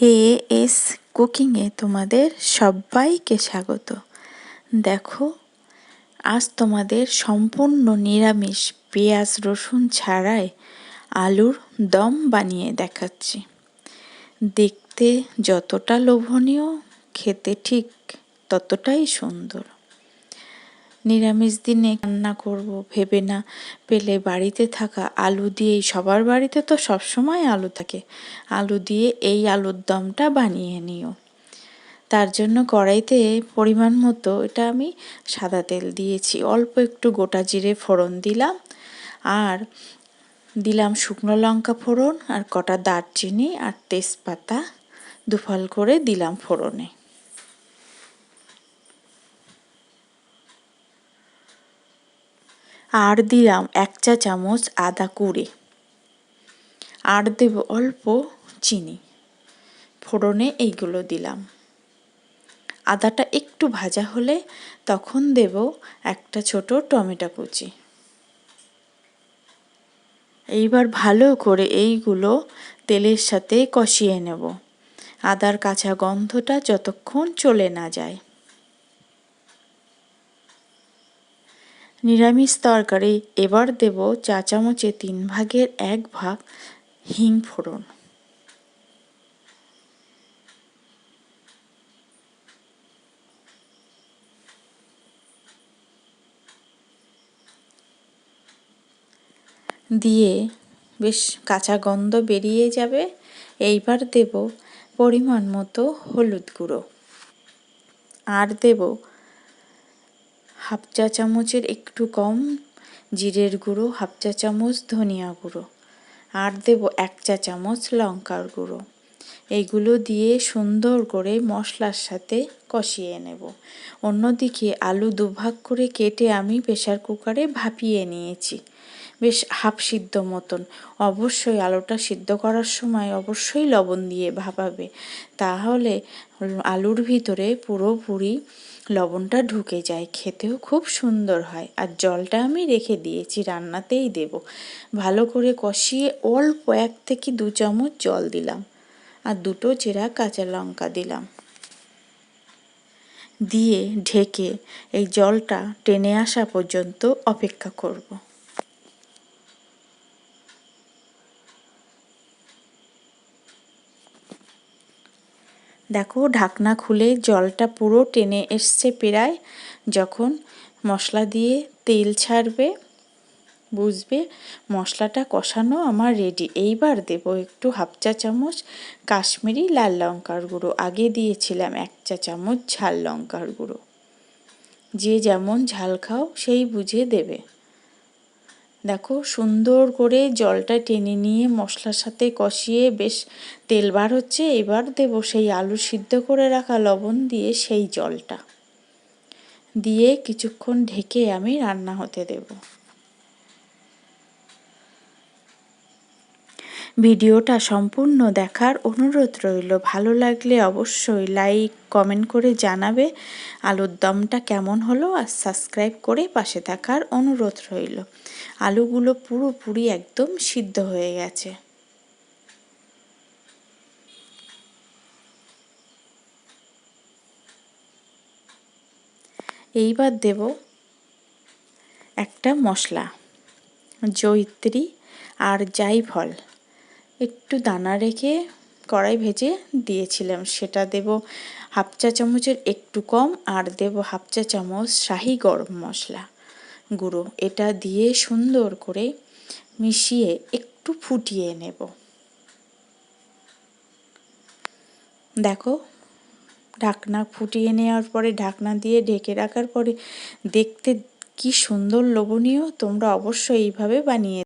হে S কুকিংয়ে তোমাদের সবাইকে স্বাগত। দেখো, আজ তোমাদের সম্পূর্ণ নিরামিষ পেঁয়াজ রসুন ছাড়াই আলুর দম বানিয়ে দেখাচ্ছি। দেখতে যতটা লোভনীয়, খেতে ঠিক ততটাই সুন্দর। নিরামিষ দিনে রান্না করব, ভেবে না পেলে বাড়িতে থাকা আলু দিয়েই, সবার বাড়িতে তো সবসময় আলু থাকে, আলু দিয়ে এই আলুর দমটা বানিয়ে নিও। তার জন্য কড়াইতে পরিমাণ মতো, এটা আমি সাদা তেল দিয়েছি, অল্প একটু গোটা জিরে ফোড়ন দিলাম, আর দিলাম শুকনো লঙ্কা ফোড়ন, আর কটা দারচিনি আর তেজপাতা দুফাল করে দিলাম ফোড়নে। আর দিলাম এক চা চামচ আদা কুড়ে। আর দেব অল্প চিনি। ফোড়নে এইগুলো দিলাম। আদাটা একটু ভাজা হলে তখন দেব একটা ছোট টমেটো কুচি। এইবার ভালো করে এইগুলো তেলের সাথে কষিয়ে নেব। আদার কাঁচা গন্ধটা যতক্ষণ চলে না যায়। নিরামিষ তরকারি, এবার দেব চা চামচে তিন ভাগের এক ভাগ হিং ফোড়ন। দিয়ে বেশ কাঁচা গন্ধ বেরিয়ে যাবে, এইবার দেব পরিমাণ মতো হলুদ গুঁড়ো। আর দেব হাফ চা চামচের একটু কম জিরের গুঁড়ো, হাফ চা চামচ ধনিয়া গুঁড়ো আর দেব এক চা চামচ লঙ্কার গুঁড়ো। এইগুলো দিয়ে সুন্দর করে মশলার সাথে কষিয়ে নেব। অন্যদিকে আলু দুভাগ করে কেটে আমি প্রেশার কুকারে ভাপিয়ে নিয়েছি। বেশ হাফ সিদ্ধ মতন। অবশ্যই আলুটা সিদ্ধ করার সময় অবশ্যই লবণ দিয়ে ভাপাবে। তাহলে আলুর ভিতরে পুরোপুরি লবণটা ঢুকে যায়। খেতেও খুব সুন্দর হয়। আর জলটা আমি রেখে দিয়েছি, রান্নাতেই দেব। ভালো করে কষিয়ে অল্প এক থেকে দু চামচ জল দিলাম। আর দুটো চেরা কাঁচা লঙ্কা দিলাম। দিয়ে ঢেকে এই জলটা টেনে আসা পর্যন্ত অপেক্ষা করব। দেখো, ঢাকনা খুলে জলটা পুরো টেনে এসছে প্রায়। যখন মশলা দিয়ে তেল ছাড়বে, বুঝবে, মশলাটা কষানো আমার রেডি এইবার দেব একটু হাফ চা চামচ কাশ্মীরি লাল লঙ্কার গুঁড়ো। আগে দিয়েছিলাম এক চা চামচ ঝাল লঙ্কার গুঁড়ো। যে যেমন ঝাল খাও, সেই বুঝে দেবে। দেখো, সুন্দর করে জলটা টেনে নিয়ে মশলার সাথে কষিয়ে বেশ তেল বার হচ্ছে। এবার দেব সেই আলু সিদ্ধ করে রাখা লবণ দিয়ে সেই জলটা। দিয়ে কিছুক্ষণ ঢেকে আমি রান্না হতে দেব। ভিডিওটা সম্পূর্ণ দেখার অনুরোধ রইল। ভালো লাগলে অবশ্যই লাইক, কমেন্ট করে জানাবে। আলুর দমটা কেমন হলো আর সাবস্ক্রাইব করে পাশে থাকার অনুরোধ রইল। আলুগুলো পুরোপুরি একদম সিদ্ধ হয়ে গেছে। এইবার দেব একটা মশলা জৈত্রী আর জাইফল। একটু দানা রেখে কড়াই ভেজে দিয়েছিলাম। সেটা দেব হাফ চা চামচের একটু কম আর দেব হাফ চা চামচ শাহি গরম মশলা গুঁড়ো। এটা দিয়ে সুন্দর করে মিশিয়ে একটু ফুটিয়ে নেব। দেখো, ঢাকনা ফুটিয়ে নেওয়ার পরে, ঢাকনা দিয়ে ঢেকে রাখার পরে দেখতে কি সুন্দর লোভনীয়, তোমরা অবশ্যই এইভাবে বানিয়ে